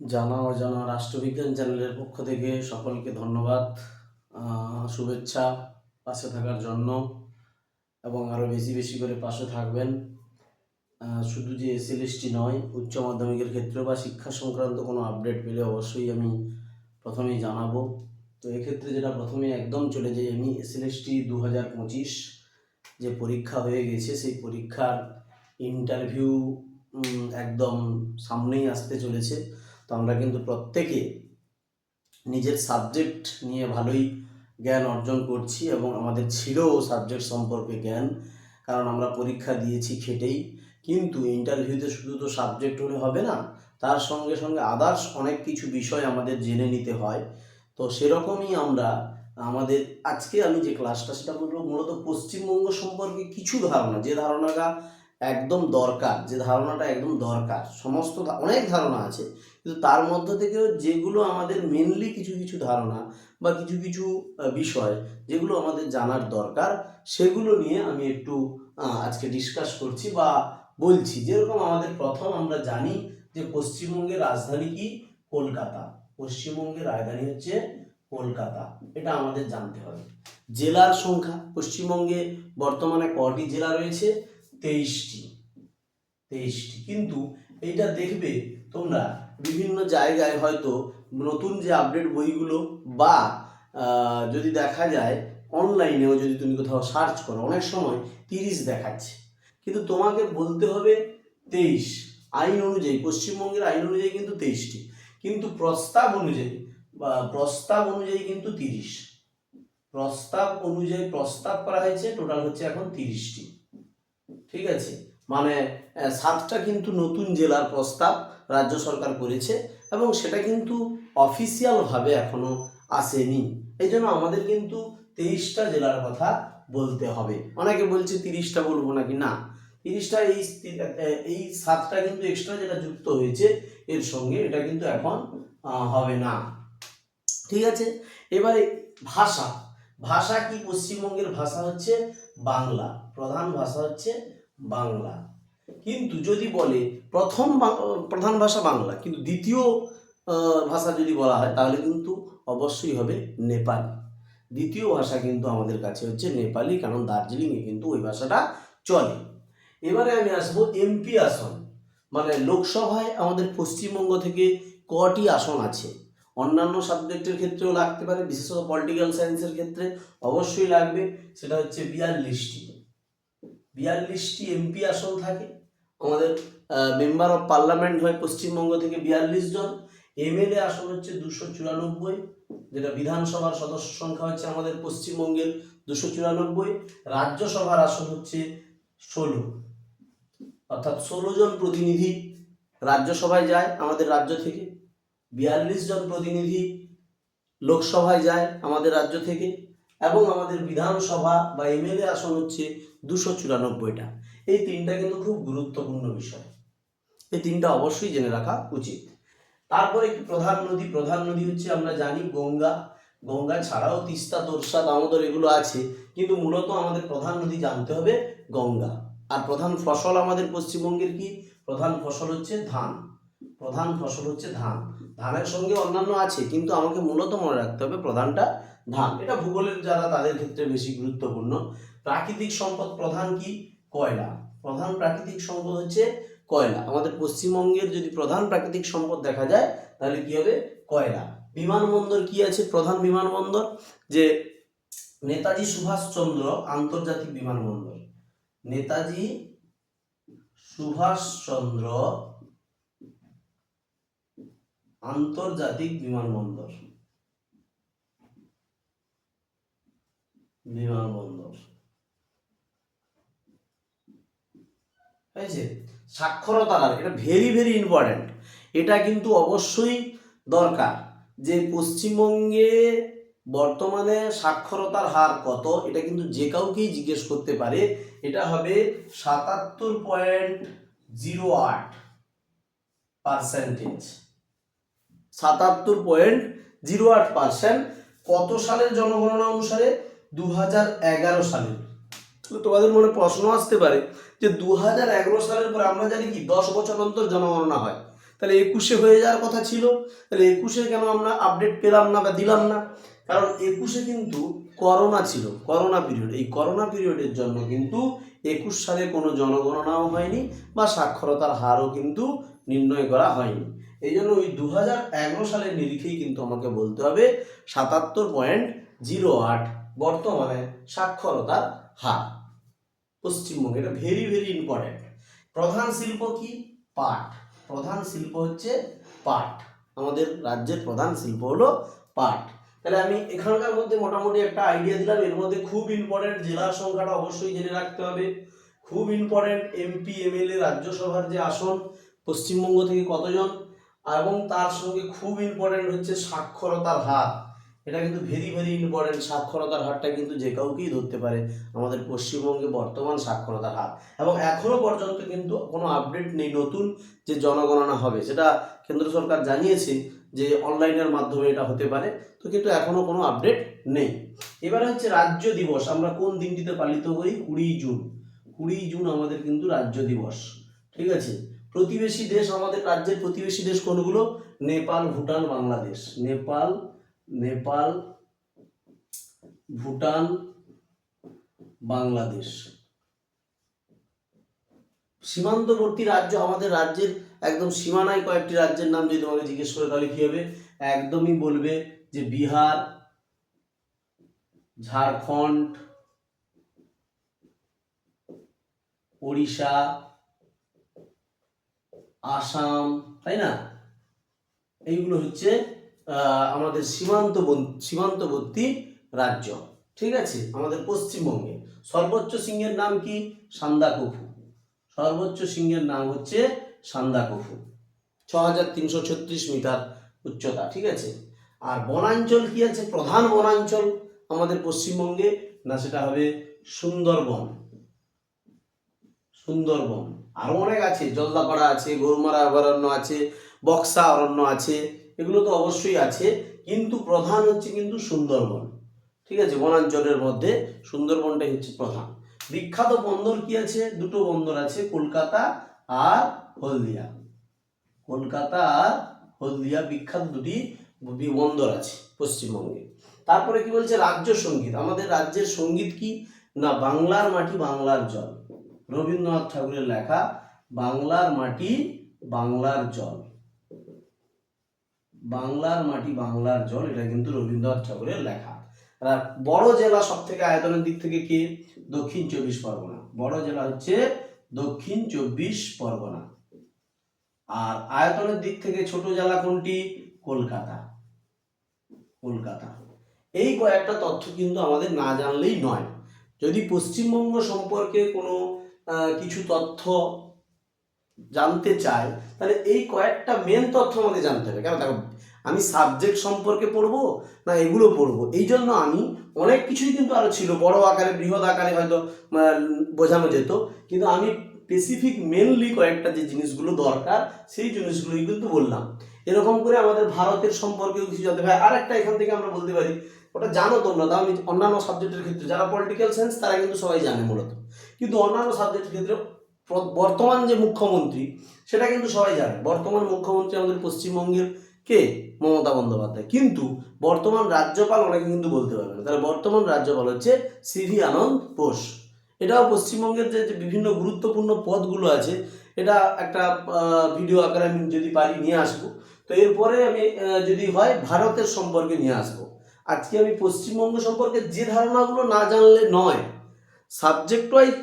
জানা, অজানা রাষ্ট্রবিজ্ঞান চ্যানেলের পক্ষ থেকে সকলকে ধন্যবাদ শুভেচ্ছা, পাশে থাকার জন্য, এবং আরও বেশি বেশি করে পাশে থাকবেন। শুধু যে এসএলএসটি নয়, উচ্চ মাধ্যমিকের ক্ষেত্রে বা শিক্ষা সংক্রান্ত কোনো আপডেট পেলে অবশ্যই আমি প্রথমেই জানাব। তো এক্ষেত্রে যেটা প্রথমে একদম চলে যাই আমি, এসএলএসটি দু হাজার পঁচিশ যে পরীক্ষা হয়ে গেছে, সেই পরীক্ষার ইন্টারভিউ একদম সামনেই আসতে চলেছে। তো আমরা কিন্তু প্রত্যেকে নিজের সাবজেক্ট নিয়ে ভালোই জ্ঞান অর্জন করছি এবং আমাদের ছিল সাবজেক্ট সম্পর্কে জ্ঞান, কারণ আমরা পরীক্ষা দিয়েছি খেটেই। কিন্তু ইন্টারভিউতে শুধু তো সাবজেক্ট হলে হবে না, তার সঙ্গে সঙ্গে আদার্স অনেক কিছু বিষয় আমাদের জেনে নিতে হয়। তো সেরকমই আমরা আমাদের আজকে আমি যে ক্লাসটা সেটা বলব মূলত পশ্চিমবঙ্গ সম্পর্কে কিছু ধারণা, যে ধারণাটা একদম দরকার, যে ধারণাটা একদম দরকার, সমস্ত অনেক ধারণা আছে। কিন্তু তার মধ্য থেকেও যেগুলো আমাদের মেনলি কিছু কিছু ধারণা বা কিছু কিছু বিষয় যেগুলো আমাদের জানার দরকার, সেগুলো নিয়ে আমি একটু আজকে ডিসকাস করছি বা বলছি। যেরকম আমাদের প্রথম আমরা জানি যে পশ্চিমবঙ্গের রাজধানী কি? কলকাতা। পশ্চিমবঙ্গের রাজধানী হচ্ছে কলকাতা। এটা আমাদের জানতে হবে। জেলার সংখ্যা। পশ্চিমবঙ্গে বর্তমানে কটি জেলা রয়েছে? তেইশটি। তেইশটি। কিন্তু এইটা দেখবে তোমরা বিভিন্ন জায়গায় হয়তো নতুন যে আপডেট বইগুলো বা যদি দেখা যায় অনলাইনেও যদি তুমি কোথাও সার্চ করো, অনেক সময় তিরিশ দেখাচ্ছে। কিন্তু তোমাকে বলতে হবে তেইশ। আইন অনুযায়ী, পশ্চিমবঙ্গের আইন অনুযায়ী কিন্তু তেইশটি। কিন্তু প্রস্তাব অনুযায়ী, বা প্রস্তাব অনুযায়ী কিন্তু তিরিশ। প্রস্তাব অনুযায়ী প্রস্তাব করা হয়েছে টোটাল হচ্ছে এখন তিরিশটি। ঠিক আছে? মানে সাতটা কিন্তু নতুন জেলার প্রস্তাব রাজ্য সরকার করেছে এবং সেটা কিন্তু অফিসিয়ালভাবে এখনও আসেনি। এই জন্য আমাদের কিন্তু তেইশটা জেলার কথা বলতে হবে। অনেকে বলছে তিরিশটা বলব নাকি? না। তিরিশটা এই এই সাতটা কিন্তু এক্সট্রা যেটা যুক্ত হয়েছে, এর সঙ্গে এটা কিন্তু এখন হবে না। ঠিক আছে? এবারে ভাষা। ভাষা কি পশ্চিমবঙ্গের ভাষা হচ্ছে বাংলা। প্রধান ভাষা হচ্ছে বাংলা। কিন্তু যদি বলে প্রথম প্রধান ভাষা বাংলা, কিন্তু দ্বিতীয় ভাষা যদি বলা হয়, তাহলে কিন্তু অবশ্যই হবে নেপালি। দ্বিতীয় ভাষা কিন্তু আমাদের কাছে হচ্ছে নেপালি, কারণ দার্জিলিংয়ে কিন্তু ওই ভাষাটা চলে। এবারে আমি আসব এমপি আসন। মানে লোকসভায় আমাদের পশ্চিমবঙ্গ থেকে কটি আসন আছে। অন্যান্য সাবজেক্টের ক্ষেত্রেও লাগতে পারে, বিশেষত পলিটিক্যাল সায়েন্সের ক্ষেত্রে অবশ্যই লাগবে। সেটা হচ্ছে বিয়াল্লিশটি। বিয়াল্লিশটি এমপি আসন থাকে। আমাদের মেম্বার অফ পার্লামেন্ট হয় পশ্চিমবঙ্গ থেকে বিয়াল্লিশ জন। এমএলএ আসন হচ্ছে দুশো চুরানব্বই। যেটা বিধানসভার সদস্য সংখ্যা হচ্ছে আমাদের পশ্চিমবঙ্গের দুশো চুরানব্বই। রাজ্যসভার আসন হচ্ছে ষোলো। অর্থাৎ ষোলো জন প্রতিনিধি রাজ্যসভায় যায় আমাদের রাজ্য থেকে। বিয়াল্লিশ জন প্রতিনিধি লোকসভায় যায় আমাদের রাজ্য থেকে। এবং আমাদের বিধানসভা বা এমএলএ আসন হচ্ছে দুশো চুরানব্বইটা। এই তিনটা কিন্তু খুব গুরুত্বপূর্ণ বিষয়। এই তিনটা অবশ্যই জেনে রাখা উচিত। তারপরে কি প্রধান নদী। প্রধান নদী হচ্ছে আমরা জানি গঙ্গা। গঙ্গা ছাড়াও তিস্তা, তোরসা, দামোদর এগুলো আছে। কিন্তু মূলত আমাদের প্রধান নদী জানতে হবে গঙ্গা। আর প্রধান ফসল আমাদের পশ্চিমবঙ্গের কি? প্রধান ফসল হচ্ছে ধান। প্রধান ফসল হচ্ছে ধান। ধানের সঙ্গে অন্যান্য আছে, কিন্তু আমাকে মূলত মনে রাখতে হবে প্রধানটা ধান। এটা ভূগোলের যারা তাদের ক্ষেত্রে বেশি গুরুত্বপূর্ণ। প্রাকৃতিক সম্পদ প্রধান কি? কয়লা। প্রধান প্রাকৃতিক সম্পদ হচ্ছে কয়লা। আমাদের পশ্চিমবঙ্গের যদি প্রধান প্রাকৃতিক সম্পদ দেখা যায়, তাহলে কি হবে? কয়লা। বিমানবন্দর কি আছে? প্রধান বিমানবন্দর, যে নেতাজি সুভাষচন্দ্র আন্তর্জাতিক বিমানবন্দর। নেতাজি সুভাষচন্দ্র আন্তর্জাতিক বিমানবন্দর। বিমানবন্দর হয়েছে সাক্ষরতার হার এটা ভেরি ভেরি ইম্পর্ট্যান্ট এটা কিন্তু অবশ্যই দরকার যে পশ্চিমবঙ্গে বর্তমানে সাক্ষরতার হার কত, এটা কিন্তু যে কাউকেই জিজ্ঞেস করতে পারে। এটা হবে সাতাত্তর পয়েন্ট জিরো আট পার্সেন্টেজ সাতাত্তর পয়েন্ট জিরো আট পার্সেন্ট কত সালের জনগণনা অনুসারে? দু এগারো সালের তো তোমাদের মনে প্রশ্ন আসতে পারে যে দু হাজার এগারো সালের পরে আমরা জানি কি, দশ বছর অন্তর জনগণনা হয়। তাহলে একুশে হয়ে যাওয়ার কথা ছিল, তাহলে একুশে কেন আমরা আপডেট পেলাম না বা দিলাম না? কারণ একুশে কিন্তু করোনা ছিল, করোনা পিরিয়ড এই করোনা পিরিয়ডের জন্য কিন্তু একুশ সালে কোনো জনগণনাও হয়নি বা সাক্ষরতার হারও কিন্তু নির্ণয় করা হয়নি। এই জন্য ওই দু হাজার এগারো সালের নিরিখেই কিন্তু আমাকে বলতে হবে সাতাত্তর পয়েন্ট জিরো আট বর্তমানে সাক্ষরতার হার। পশ্চিমবঙ্গে এটা ভেরি ভেরি ইম্পর্ট্যান্ট প্রধান শিল্প কি? পাট। প্রধান শিল্প হচ্ছে পাট। আমাদের রাজ্যের প্রধান শিল্প হলো পাট। তাহলে আমি এখানকার মধ্যে মোটামুটি একটা আইডিয়া দিলাম। এর মধ্যে খুব ইম্পর্ট্যান্ট জেলার সংখ্যাটা অবশ্যই জেনে রাখতে হবে। খুব ইম্পর্ট্যান্ট এমপি এমএলএ রাজ্যসভার যে আসন, পশ্চিমবঙ্গ থেকে কতজন? এবং তার সঙ্গে খুব ইম্পর্ট্যান্ট হচ্ছে সাক্ষরতার হার। এটা কিন্তু ভেরি ভেরি ইম্পর্ট্যান্ট সাক্ষরতার হারটা কিন্তু যে কাউকেই ধরতে পারে। আমাদের পশ্চিমবঙ্গে বর্তমান সাক্ষরতার হার। এবং এখনও পর্যন্ত কিন্তু কোনো আপডেট নেই নতুন যে জনগণনা হবে। সেটা কেন্দ্র সরকার জানিয়েছে যে অনলাইনের মাধ্যমে এটা হতে পারে। তো কিন্তু এখনও কোনো আপডেট নেই। এবারে হচ্ছে রাজ্য দিবস। আমরা কোন দিনটিতে পালিত করি কুড়ি জুন। কুড়ি জুন আমাদের কিন্তু রাজ্য দিবস। ঠিক আছে? প্রতিবেশী দেশ আমাদের রাজ্যের প্রতিবেশী দেশ কোনগুলো? নেপাল, ভুটান, বাংলাদেশ। নেপাল নেপাল, ভুটান, বাংলাদেশ। সীমান্তবর্তী রাজ্য, আমাদের রাজ্যের একদম সীমানায় কয়েকটি রাজ্যের নাম যদি তোমাকে জিজ্ঞেস করে তাহলে কি হবে? একদমই বলবে যে বিহার, ঝাড়খণ্ড, ওড়িশা, আসাম, তাই না? এইগুলো হচ্ছে আমাদের সীমান্ত সীমান্তবর্তী রাজ্য, ঠিক আছে? আমাদের পশ্চিমবঙ্গে। সর্বোচ্চ সিংহের নাম কি? সান্দাকফু সর্বোচ্চ সিংহের নাম হচ্ছে সান্দাকফু ছ হাজার তিনশো ছত্রিশ মিটার উচ্চতা, ঠিক আছে? আর বনাঞ্চল কি আছে? প্রধান বনাঞ্চল আমাদের পশ্চিমবঙ্গে, না সেটা হবে সুন্দরবন? সুন্দরবন। আরও অনেক আছে। জলদাপাড়া আছে, গরুমারা অভয়ারণ্য আছে, বক্সা অরণ্য আছে এগুলো তো অবশ্যই আছে, কিন্তু প্রধান হচ্ছে কিন্তু সুন্দরবন। ঠিক আছে? বনাঞ্চলের মধ্যে সুন্দরবনটাই হচ্ছে প্রধান। বিখ্যাত বন্দর কি আছে? দুটো বন্দর আছে, কলকাতা আর হলদিয়া। কলকাতা আর হলদিয়া বিখ্যাত দুটি বন্দর আছে পশ্চিমবঙ্গে। তারপরে কি বলছে? রাজ্য সংগীত। আমাদের রাজ্যের সংগীত কি? না, বাংলার মাটি বাংলার জল। রবীন্দ্রনাথ ঠাকুরের লেখা, বাংলার মাটি বাংলার জল। বাংলার মাটি, বাংলার জল, এটা কিন্তু রবীন্দ্রনাথ ঠাকুরের লেখা। বড় জেলা সব থেকে আয়তনের দিক থেকে কি? দক্ষিণ চব্বিশ পরগনা। বড় জেলা হচ্ছে দক্ষিণ চব্বিশ পরগনা। আর আয়তনের দিক থেকে ছোট জেলা কোনটি? কলকাতা। কলকাতা। এই কয়েকটা তথ্য কিন্তু আমাদের না জানলেই নয়। যদি পশ্চিমবঙ্গ সম্পর্কে কোনো কিছু তথ্য জানতে চাই তাহলে এই কয়েকটা মেন তথ্য আমাকে জানতে হবে। কেন? দেখো, আমি সাবজেক্ট সম্পর্কে পড়ব না এগুলো পড়ব? এই জন্য আমি অনেক কিছুই কিন্তু আরও ছিল, বড় আকারে, বৃহৎ আকারে হয়তো বোঝানো যেত। কিন্তু আমি স্পেসিফিক মেনলি কয়েকটা যে জিনিসগুলো দরকার, সেই জিনিসগুলোই কিন্তু বললাম। এরকম করে আমাদের ভারতের সম্পর্কেও কিছু জানতে হয়। আর একটা এখান থেকে আমরা বলতে পারি, ওটা জানো তোমরা, তাও আমি অন্যান্য সাবজেক্টের ক্ষেত্রে, যারা পলিটিক্যাল সায়েন্স তারা কিন্তু সবাই জানে মূলত। কিন্তু অন্যান্য সাবজেক্টের ক্ষেত্রে বর্তমান যে মুখ্যমন্ত্রী, সেটা কিন্তু সবাই জানে। বর্তমান মুখ্যমন্ত্রী আমাদের পশ্চিমবঙ্গের কে? মমতা বন্দ্যোপাধ্যায়। কিন্তু বর্তমান রাজ্যপাল অনেকে কিন্তু বলতে পারবে না। তাহলে বর্তমান রাজ্যপাল হচ্ছে সিভি আনন্দ বোস। এটাও পশ্চিমবঙ্গের যে বিভিন্ন গুরুত্বপূর্ণ পদগুলো আছে, এটা একটা ভিডিও আকারে আমি যদি পারি নিয়ে আসব। তো এরপরে আমি যদি হয় ভারতের সম্পর্কে নিয়ে আসব। আজকে আমি পশ্চিমবঙ্গ সম্পর্কে যে ধারণাগুলো না জানলে নয় সাবজেক্ট ওয়াইজ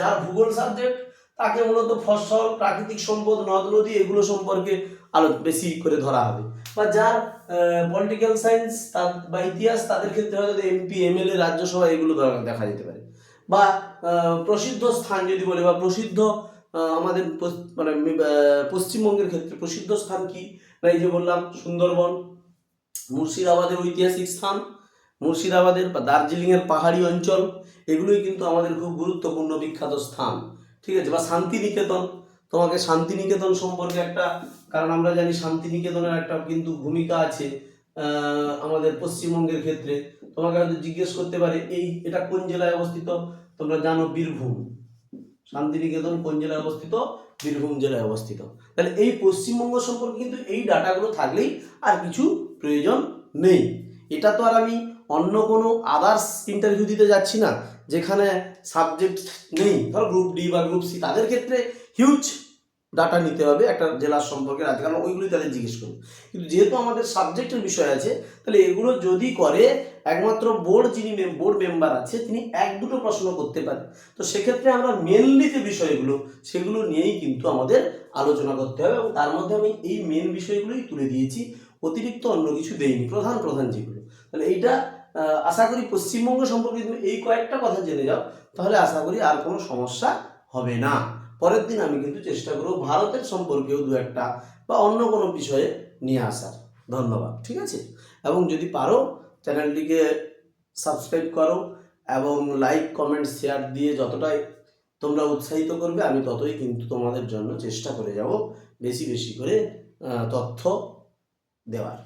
যার ভূগোল সাবজেক্ট তাকে মূলত ফসল, প্রাকৃতিক সম্পদ, নদ, নদী, এগুলো সম্পর্কে আলো, বেশি করে ধরা হবে। বা যার পলিটিক্যাল সায়েন্স বা ইতিহাস, তাদের ক্ষেত্রে হয়তো এমপি এমএলএ রাজ্যসভা, এগুলো দেখা যেতে পারে। বা প্রসিদ্ধ স্থান যদি বলে, বা প্রসিদ্ধ আমাদের মানে পশ্চিমবঙ্গের ক্ষেত্রে প্রসিদ্ধ স্থান কি? না এই যে বললাম, সুন্দরবন, মুর্শিদাবাদের ঐতিহাসিক স্থান মুর্শিদাবাদের বা দার্জিলিংয়ের পাহাড়ি অঞ্চল, এগুলোই কিন্তু আমাদের খুব গুরুত্বপূর্ণ বিখ্যাত স্থান। ঠিক আছে? বা শান্তিনিকেতন। তোমাকে শান্তিনিকেতন সম্পর্কে একটা, কারণ আমরা জানি শান্তিনিকেতনের একটা কিন্তু ভূমিকা আছে আমাদের পশ্চিমবঙ্গের ক্ষেত্রে। তোমাকে হয়তো জিজ্ঞেস করতে পারে, এই, এটা কোন জেলায় অবস্থিত? তোমরা জানো বীরভূম। শান্তিনিকেতন কোন জেলায় অবস্থিত? বীরভূম জেলায় অবস্থিত। তাহলে এই পশ্চিমবঙ্গ সম্পর্কে কিন্তু এই ডাটাগুলো থাকলেই আর কিছু প্রয়োজন নেই। এটা তো আর আমি অন্য কোনো আদার্স ইন্টারভিউ দিতে যাচ্ছি না, যেখানে সাবজেক্ট নেই। ধরো গ্রুপ ডি বা গ্রুপ সি তাদের ক্ষেত্রে হিউজ ডাটা নিতে হবে একটা জেলার সম্পর্কে রাজ্য, কারণ ওইগুলোই তাদের জিজ্ঞেস করবে। কিন্তু যেহেতু আমাদের সাবজেক্টের বিষয় আছে, তাহলে এগুলো যদি করে, একমাত্র বোর্ড যিনি বোর্ড মেম্বার আছে, তিনি এক দুটো প্রশ্ন করতে পারেন। তো সেক্ষেত্রে আমরা মেনলি যে বিষয়গুলো, সেগুলো নিয়েই কিন্তু আমাদের আলোচনা করতে হবে এবং তার মধ্যে আমি এই মেন বিষয়গুলোই তুলে দিয়েছি। অতিরিক্ত অন্য কিছু দেইনি। প্রধান প্রধান যেগুলো। তাহলে এইটা আশা করি পশ্চিমবঙ্গ সম্পর্কে তুমি এই কয়েকটা কথা জেনে যাও, তাহলে আশা করি আর কোনো সমস্যা হবে না। পরের দিন আমি কিন্তু চেষ্টা করব ভারতের সম্পর্কেও দু একটা বা অন্য কোনো বিষয়ে নিয়ে আসার। ধন্যবাদ, ঠিক আছে? এবং যদি পারো, চ্যানেলটিকে সাবস্ক্রাইব করো এবং লাইক, কমেন্ট, শেয়ার দিয়ে যতটাই তোমরা উৎসাহিত করবে, আমি ততই কিন্তু তোমাদের জন্য চেষ্টা করে যাব বেশি বেশি করে তথ্য দেওয়ার।